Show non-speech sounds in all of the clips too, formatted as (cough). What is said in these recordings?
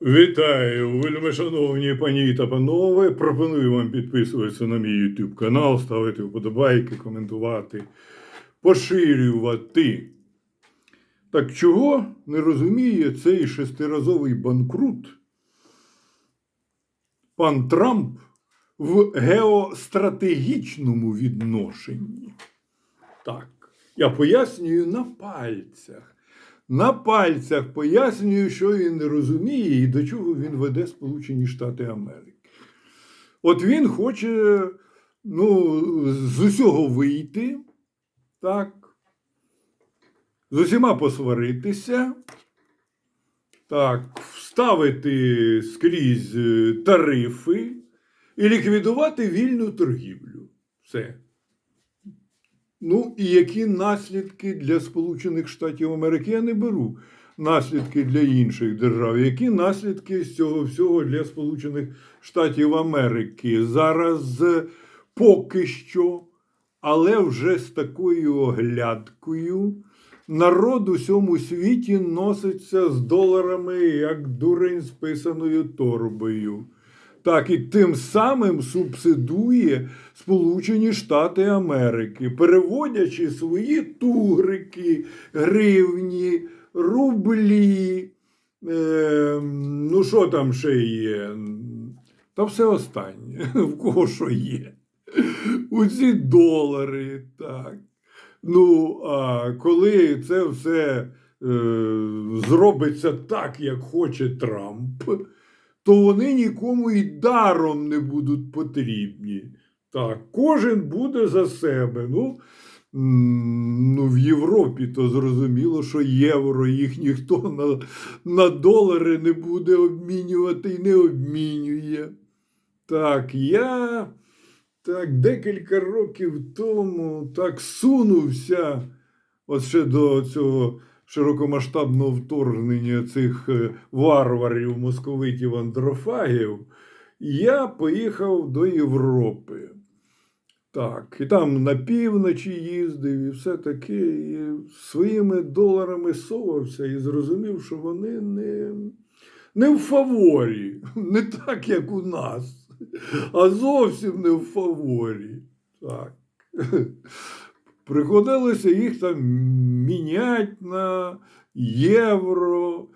Вітаю, вельми шановні пані та панове. Пропоную вам підписуватися на мій YouTube канал, ставити вподобайки, коментувати, поширювати. Так чого не розуміє цей шестиразовий банкрут? Пан Трамп в геостратегічному відношенні. Так, я пояснюю на пальцях. На пальцях пояснюю, що він розуміє і до чого він веде Сполучені Штати Америки. От він хоче ну, з усього вийти, так, з усіма посваритися, так, вставити скрізь тарифи і ліквідувати вільну торгівлю. Все. Ну і які наслідки для Сполучених Штатів Америки? Я не беру наслідки для інших держав. Які наслідки з цього всього для Сполучених Штатів Америки? Зараз е, поки що, але вже з такою оглядкою. Народ у всьому світі носиться з доларами як дурень з писаною торбою. Так, і тим самим субсидує Сполучені Штати Америки, переводячи свої тугрики, гривні, рублі. Е, ну, що там ще є? Та все останнє, (laughs) в кого що є. У ці долари, так. Ну, а коли це все е, зробиться так, як хоче Трамп, то вони нікому і даром не будуть потрібні. Так, кожен буде за себе. Ну, ну в Європі то зрозуміло, що євро їх ніхто на, на долари не буде обмінювати і не обмінює. Так, я так декілька років тому так сунувся от ще до цього широкомасштабного вторгнення цих е, варварів, московитів, андрофагів, я поїхав до Європи. Так, і там на півночі їздив, і все таке, і своїми доларами совався і зрозумів, що вони не, не в фаворі, (laughs) не так, як у нас, а зовсім не в фаворі. Так. (laughs) Приходилося їх там міняти на євро.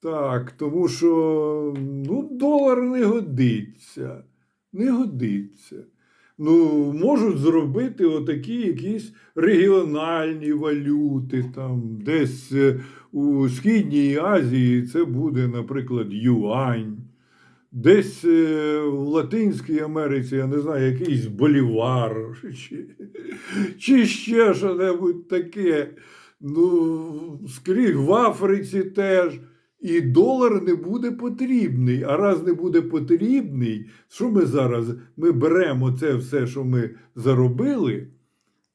Так, тому що ну, долар не годиться. Не годиться. Ну, можуть зробити отакі якісь регіональні валюти, там, десь е, у Східній Азії це буде, наприклад, юань. Десь е, в Латинській Америці, я не знаю, якийсь болівар, чи, чи ще що-небудь таке. Ну, скрізь в Африці теж. І долар не буде потрібний. А раз не буде потрібний, що ми зараз? Ми беремо це все, що ми заробили,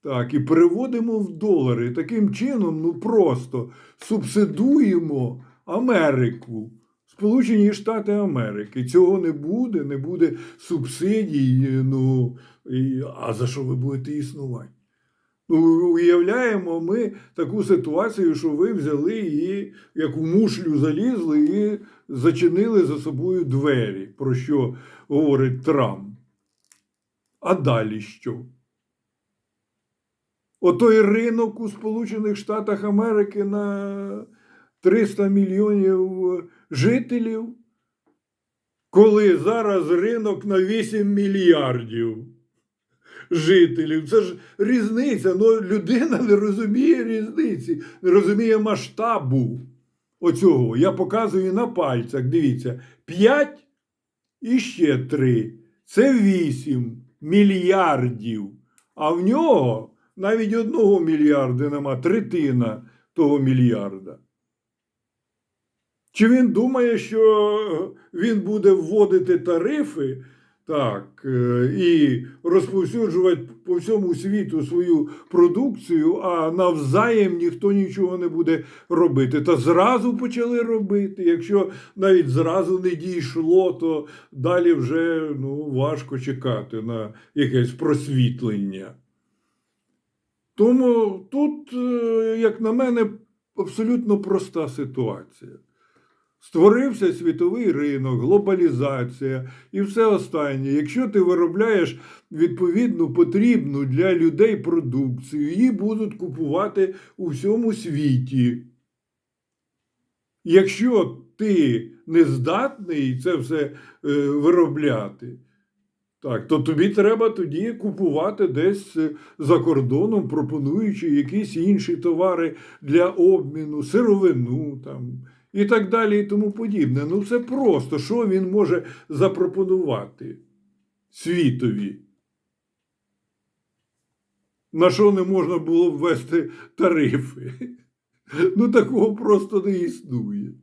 так, і переводимо в долари. Таким чином, ну просто субсидуємо Америку. Сполучені Штати Америки. Цього не буде, не буде субсидій. Ну, і, а за що ви будете існувати? Ну, уявляємо ми таку ситуацію, що ви взяли і як у мушлю залізли і зачинили за собою двері, про що говорить Трамп. А далі що? Отой ринок у Сполучених Штатах Америки на 300 мільйонів жителів, коли зараз ринок на 8 мільярдів жителів. Це ж різниця. Ну, людина не розуміє різниці, не розуміє масштабу оцього. Я показую на пальцях. Дивіться, 5 і ще 3. Це 8 мільярдів. А в нього навіть одного мільярда нема, третина того мільярда. Чи він думає, що він буде вводити тарифи так, е, і розповсюджувати по всьому світу свою продукцію, а навзаєм ніхто нічого не буде робити. Та зразу почали робити. Якщо навіть зразу не дійшло, то далі вже ну, важко чекати на якесь просвітлення. Тому тут, е, як на мене, абсолютно проста ситуація. Створився світовий ринок, глобалізація і все останнє. Якщо ти виробляєш відповідну потрібну для людей продукцію, її будуть купувати у всьому світі. Якщо ти не здатний це все е, виробляти, так, то тобі треба тоді купувати десь е, за кордоном, пропонуючи якісь інші товари для обміну, сировину там, і так далі, і тому подібне. Ну, все просто, що він може запропонувати світові? На що не можна було ввести тарифи? (laughs) Ну, такого просто не існує.